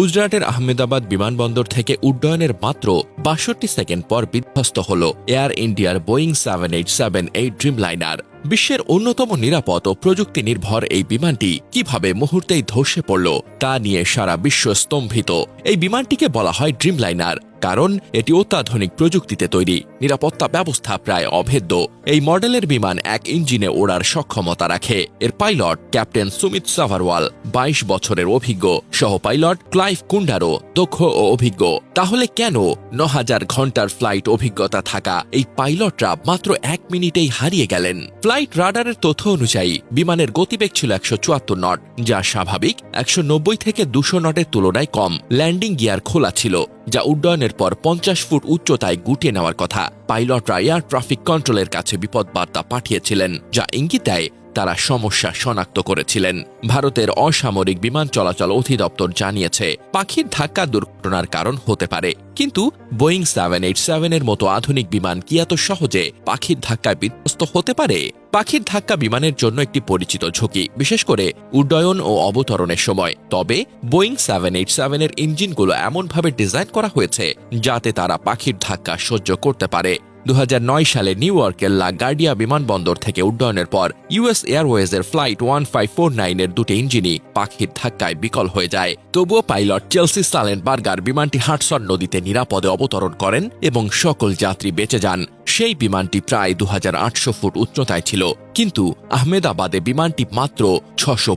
গুজরাটের আহমেদাবাদ বিমানবন্দর থেকে উড্ডয়নের মাত্র বাষট্টি সেকেন্ড পর বিধ্বস্ত হল এয়ার ইন্ডিয়ার Boeing seven eight seven eight Dreamliner. বিশ্বের অন্যতম নিরাপদ ও প্রযুক্তি নির্ভর এই বিমানটি কীভাবে মুহূর্তেই ধসে পড়ল তা নিয়ে সারা বিশ্ব স্তম্ভিত। এই বিমানটিকে বলা হয় ড্রিমলাইনার কারণ এটি অত্যাধুনিক প্রযুক্তিতে তৈরি। নিরাপত্তা ব্যবস্থা প্রায় অভেদ্য। এই মডেলের বিমান এক ইঞ্জিনে ওড়ার সক্ষমতা রাখে। এর পাইলট, ক্যাপ্টেন সুমিত সাভারওয়াল, বাইশ বছরের অভিজ্ঞ। সহ পাইলট ক্লাইভ কুন্ডারো দক্ষ ও অভিজ্ঞ। তাহলে কেন ন হাজার ঘণ্টার ফ্লাইট অভিজ্ঞতা থাকা এই পাইলটরা মাত্র এক মিনিটেই হারিয়ে গেলেন? ফ্লাইট রাডারের তথ্য অনুযায়ী, বিমানের গতিবেগ ছিল একশো চুয়াত্তর নট, যা স্বাভাবিক একশো নব্বই থেকে দুশো নটের তুলনায় কম। ল্যান্ডিং গিয়ার খোলা ছিল, যা উড্ডয়নের পর পঞ্চাশ ফুট উচ্চতায় গুটিয়ে নেওয়ার কথা। পাইলটরা এয়ার ট্রাফিক কন্ট্রোলের কাছে বিপদ বার্তা পাঠিয়েছিলেন, যা ইঙ্গিত দেয় তারা সমস্যা শনাক্ত করেছিলেন। ভারতের অসামরিক বিমান চলাচল অধিদপ্তর জানিয়েছে, পাখির ধাক্কা দুর্ঘটনার কারণ হতে পারে। কিন্তু বোয়িং সেভেন এইট সেভেনের মতো আধুনিক বিমান কি এত সহজে পাখির ধাক্কায় বিধ্বস্ত হতে পারে? পাখির ধাক্কা বিমানের জন্য একটি পরিচিত ঝুঁকি, বিশেষ করে উড্ডয়ন ও অবতরণের সময়। তবে বোয়িং সেভেন এইট সেভেনের ইঞ্জিনগুলো এমনভাবে ডিজাইন করা হয়েছে, যাতে তারা পাখির ধাক্কা সহ্য করতে পারে। দু হাজার নয় সালে নিউ ইয়র্কের লা গার্ডিয়া বিমানবন্দর থেকে উড্ডয়নের পর ইউএস এয়ারওয়েজের ফ্লাইট ওয়ান ফাইভ ফোর নাইনের দুটি ইঞ্জিনই পাখির ধাক্কায় বিকল হয়ে যায়। তবুও পাইলট চেলসি বার্গার বিমানটি হাটসন নদীতে নিরাপদে অবতরণ করেন এবং সকল যাত্রী বেঁচে যান। সেই বিমানটি প্রায় দু হাজার আটশো ফুট উচ্চতায় ছিল। কিন্তু আহমেদাবাদে বিমানটি মাত্র ছশো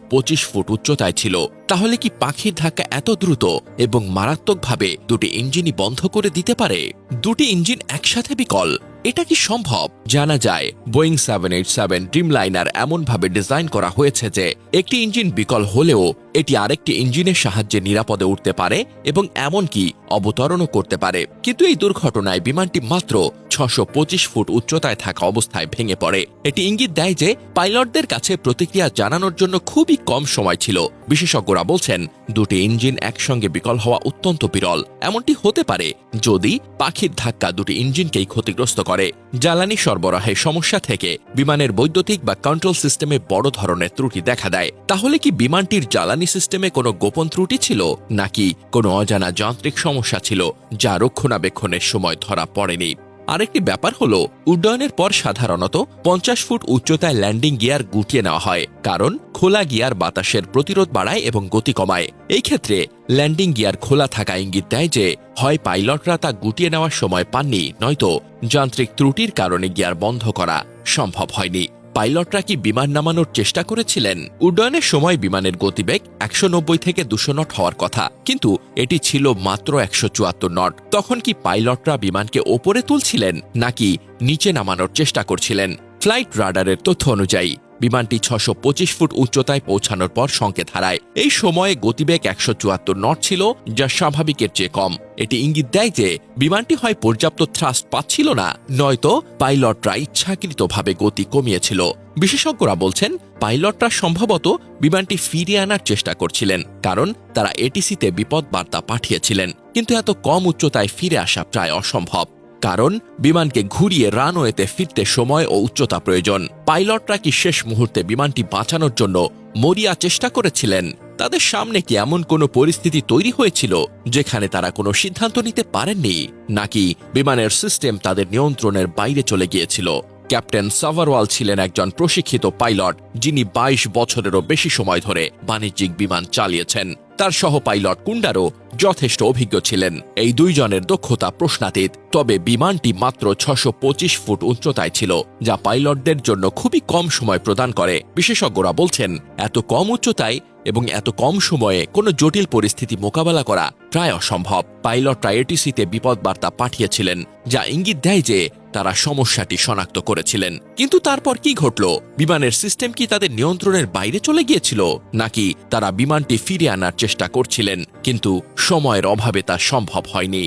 ফুট উচ্চতায় ছিল। তাহলে কি পাখির ধাক্কা এত দ্রুত এবং মারাত্মকভাবে দুটি ইঞ্জিনই বন্ধ করে দিতে পারে? দুটি ইঞ্জিন একসাথে বিকল, এটা কি সম্ভব? জানা যায়, Boeing seven eight seven Dreamliner এমনভাবে ডিজাইন করা হয়েছে যে, একটি ইঞ্জিন বিকল হলেও এটি আরেকটি ইঞ্জিনের সাহায্যে নিরাপদে উঠতে পারে এবং এমনকি অবতরণও করতে পারে। কিন্তু এই দুর্ঘটনায় বিমানটি মাত্র ছশো ফুট উচ্চতায় থাকা অবস্থায় ভেঙে পড়ে। এটি ইঙ্গিত দেয় যে পাইলটদের কাছে প্রতিক্রিয়া জানানোর জন্য খুবই কম সময় ছিল। বিশেষজ্ঞরা বলছেন, দুটি ইঞ্জিন একসঙ্গে বিকল হওয়া অত্যন্ত বিরল। এমনটি হতে পারে যদি পাখির ধাক্কা দুটি ইঞ্জিনকেই ক্ষতিগ্রস্ত করে। জ্বালানি সরবরাহে সমস্যা থেকে বিমানের বৈদ্যুতিক বা কন্ট্রোল সিস্টেমে বড় ধরনের ত্রুটি দেখা দেয়। তাহলে কি বিমানটির জ্বালানি সিস্টেমে কোনো গোপন ত্রুটি ছিল? নাকি কোনো অজানা যান্ত্রিক সমস্যা ছিল, যা রক্ষণাবেক্ষণের সময় ধরা পড়েনি। আরেকটি ব্যাপার হল, উড্ডয়নের পর সাধারণত পঞ্চাশ ফুট উচ্চতায় ল্যান্ডিং গিয়ার গুটিয়ে নেওয়া হয়, কারণ খোলা গিয়ার বাতাসের প্রতিরোধ বাড়ায় এবং গতি কমায়। এই ক্ষেত্রে ল্যান্ডিং গিয়ার খোলা থাকা ইঙ্গিত দেয় যে, হয় পাইলটরা তা গুটিয়ে নেওয়ার সময় পাননি, নয়তো যান্ত্রিক ত্রুটির কারণে গিয়ার বন্ধ করা সম্ভব হয়নি। পাইলটরা কি বিমান নামানোর চেষ্টা করেছিলেন? উড্ডয়নের সময় বিমানের গতিবেগ একশো নব্বই থেকে দুশো নট হওয়ার কথা। কিন্তু এটি ছিল মাত্র একশো চুয়াত্তর নট। তখন কি পাইলটরা বিমানকে ওপরে তুলছিলেন, নাকি নিচে নামানোর চেষ্টা করছিলেন? ফ্লাইট রাডারের তথ্য অনুযায়ী। বিমানটি ছশো ফুট উচ্চতায় পৌঁছানোর পর সংকেত হারায় এই সময়ে গতিবেগ একশো চুয়াত্তর নট ছিল, যা স্বাভাবিকের চেয়ে কম। এটি ইঙ্গিত দেয় যে বিমানটি হয় পর্যাপ্ত থ্রাস্ট পাচ্ছিল না, নয়তো পাইলটরা ইচ্ছাকৃতভাবে গতি কমিয়েছিল। বিশেষজ্ঞরা বলছেন, পাইলটরা সম্ভবত বিমানটি ফিরিয়ে আনার চেষ্টা করছিলেন, কারণ তারা এটিসিতে বিপদ বার্তা পাঠিয়েছিলেন। কিন্তু এত কম উচ্চতায় ফিরে আসা প্রায় অসম্ভব। কারণ বিমানকে ঘুরিয়ে রানওয়েতে ফিরতে সময় ও উচ্চতা প্রয়োজন। পাইলটরা কি শেষ মুহূর্তে বিমানটি বাঁচানোর জন্য মরিয়া চেষ্টা করেছিলেন? তাদের সামনে কি এমন কোনো পরিস্থিতি তৈরি হয়েছিল যেখানে তারা কোনো সিদ্ধান্ত নিতে পারেননি? নাকি বিমানের সিস্টেম তাদের নিয়ন্ত্রণের বাইরে চলে গিয়েছিল? ক্যাপ্টেন সাভারওয়াল ছিলেন একজন প্রশিক্ষিত পাইলট, যিনি ২২ বছরেরও বেশি সময় ধরে বাণিজ্যিক বিমান চালিয়েছেন। তার সহ পাইলট কুন্ডারও যথেষ্ট অভিজ্ঞ ছিলেন। এই দুইজনের দক্ষতা প্রশ্নাতীত, তবে বিমানটি মাত্র ছশো ফুট উচ্চতায় ছিল, যা পাইলটদের জন্য খুবই কম সময় প্রদান করে। বিশেষজ্ঞরা বলছেন, এত কম উচ্চতায় এবং এত কম সময়ে কোনো জটিল পরিস্থিতি মোকাবেলা করা প্রায় অসম্ভব। পাইলটরা এটিসিতে বিপদ বার্তা পাঠিয়েছিলেন, যা ইঙ্গিত দেয় যে তারা সমস্যাটি শনাক্ত করেছিলেন। কিন্তু তারপর কি ঘটল? বিমানের সিস্টেম কি তাদের নিয়ন্ত্রণের বাইরে চলে গিয়েছিল? নাকি তারা বিমানটি ফিরে আনার চেষ্টা করছিলেন, কিন্তু সময়ের অভাবে তা সম্ভব হয়নি।